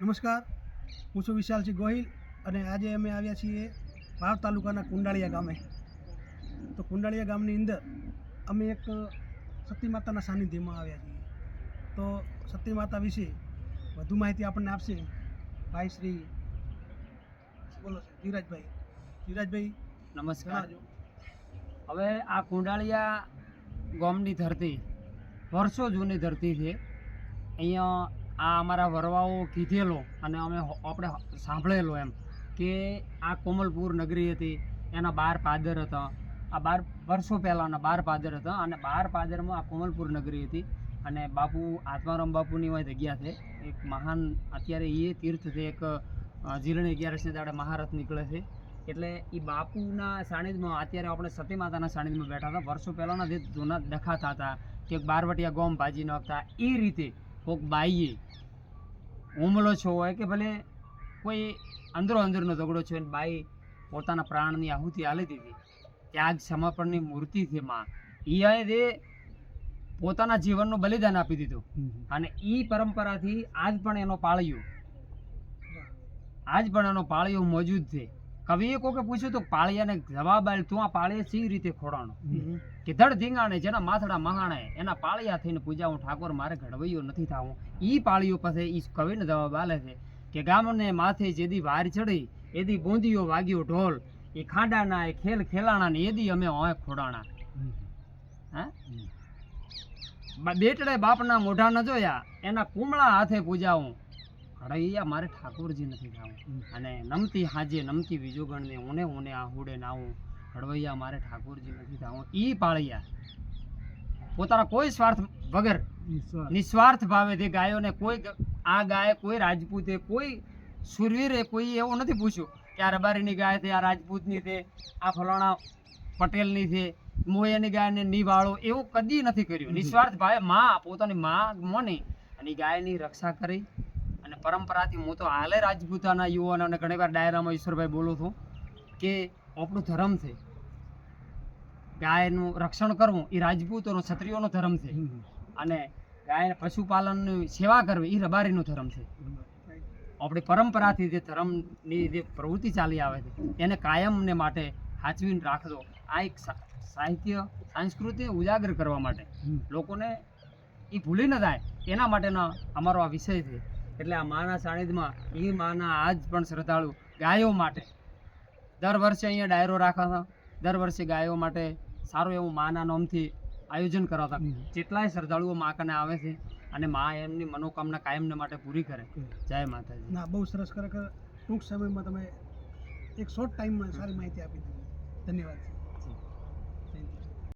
નમસ્કાર. હું છું વિશાલસિંહ ગોહિલ અને આજે અમે આવ્યા છીએ વાવ તાલુકાના કુંડાળિયા ગામે. તો કુંડાળિયા ગામની અંદર અમે એક સતી માતાના સાનિધ્યમાં આવ્યા છીએ. તો સતી માતા વિશે વધુ માહિતી આપણને આપશે ભાઈ શ્રી બોલો ધીરાજભાઈ. ધીરાજભાઈ નમસ્કાર. હવે આ કુંડાળિયા ગામની ધરતી વર્ષો જૂની ધરતી છે. અહીંયા આ અમારા વરવાઓ કીધેલો અને અમે આપણે સાંભળેલો એમ કે આ કોમલપુર નગરી હતી, એના બાર પાદર હતા. આ બાર વર્ષો પહેલાંના બાર પાદર હતા અને બાર પાદરમાં આ કોમલપુર નગરી હતી અને બાપુ આત્મારામ બાપુની હોય જગ્યા છે. એક મહાન, અત્યારે એ તીર્થ છે, એક જીરણ અગિયારસને દાડે મહારથ નીકળે છે. એટલે એ બાપુના સાનિધ્યમાં, અત્યારે આપણે સતી માતાના સાનિધ્યમાં બેઠા હતા. વર્ષો પહેલાંના જે જૂના દેખાતા હતા, કે બારવટિયા ગોમ ભાજી નાખતા એ રીતે કોઈક બાઈએ હુમલો છો હોય કે ભલે કોઈ અંદરો અંદરનો ઝઘડો છે અને બાઈ પોતાના પ્રાણની આહુતિ આલી દીધી. ત્યાગ સમર્પણની મૂર્તિ છે માં. એ પોતાના જીવનનું બલિદાન આપી દીધું. અને એ પરંપરાથી આજ પણ એનો પાળ્યો આજ પણ એનો પાળિયો મોજૂદ છે. કવિએ કોકે પૂછ્યું તો પાળિયાને જવાબ આલ તું આ પાળિયા સી રીતે ખોડાણો? કે ધડ ધીંગાણે જેના માથડા મહાણે એના પાળિયા થઈને પૂજા હું ઠાકોર મારે ઘડવૈયો નથી થાવું. ઈ પાળિયો પાસે ઈ કવિને જવાબ આલે છે કે ગામને માથે જેદી વાર ચડી એદી બૂંદીઓ વાગ્યો ઢોલ એ ખાડાના એ ખેલ ખેલાણા ને એદી અમે હોય ખોડાણા. હા? બેટડે બાપના મોઢા ન જોયા એના કુમળા હાથે પૂજાવું. ઘડૈયા મારે ઠાકોરજી નથી ગાવું. અને નમતી હાજે નમતી વિજોગણને ઊને ઊને આહુડે નાવું. ઘડવૈયા મારે ઠાકોરજી નથી ગાવું. ઈ પાળિયા. પોતાના કોઈ સ્વાર્થ વગર નિસ્વાર્થ. ભાવે તે ગાયોને કોઈ આ ગાય કોઈ રાજપૂતે કોઈ સુરવીરે કોઈ એવું નથી પૂછ્યું કે આ રબારીની ગાય છે આ રાજપૂતની છે આ ફલાણા પટેલની છે મોયાની ગાયને નિવાળો એવું કદી નથી કર્યું. નિસ્વાર્થ ભાવે મા પોતાની મા મોની અને ગાયની રક્ષા કરી. અને પરંપરાથી હું તો હાલે રાજપૂતાના યુવાનોને ઘણી વાર ડાયરામાં ઈશ્વરભાઈ બોલું છું કે આપણું ધર્મ છે ગાયનું રક્ષણ કરવું એ રાજપૂતોનો ક્ષત્રિયોનો ધર્મ છે. અને ગાય પશુપાલનની સેવા કરવી એ રબારીનો ધર્મ છે. આપણી પરંપરાથી જે ધર્મની જે પ્રવૃત્તિ ચાલી આવે છે એને કાયમને માટે સાચવીને રાખજો. આ એક સાહિત્ય સાંસ્કૃતિ ઉજાગર કરવા માટે. લોકોને એ ભૂલી ન જાય. એના માટેનો અમારો આ વિષય છે. એટલે આ માના સાનિધ્યમાં એ માના આજ પણ શ્રદ્ધાળુ ગાયો માટે દર વર્ષે અહીંયા ડાયરો રાખતા દર વર્ષે ગાયો માટે સારું એવું માના નામથી આયોજન કરાવતા. જેટલાય શ્રદ્ધાળુઓ મા કને આવે છે અને મા એમની મનોકામના કાયમને માટે પૂરી કરે જય માતાજી. ના બહુ સરસ ખરેખર ટૂંક સમયમાં તમે એક શોર્ટ ટાઈમમાં સારી માહિતી આપી દીધી. ધન્યવાદ.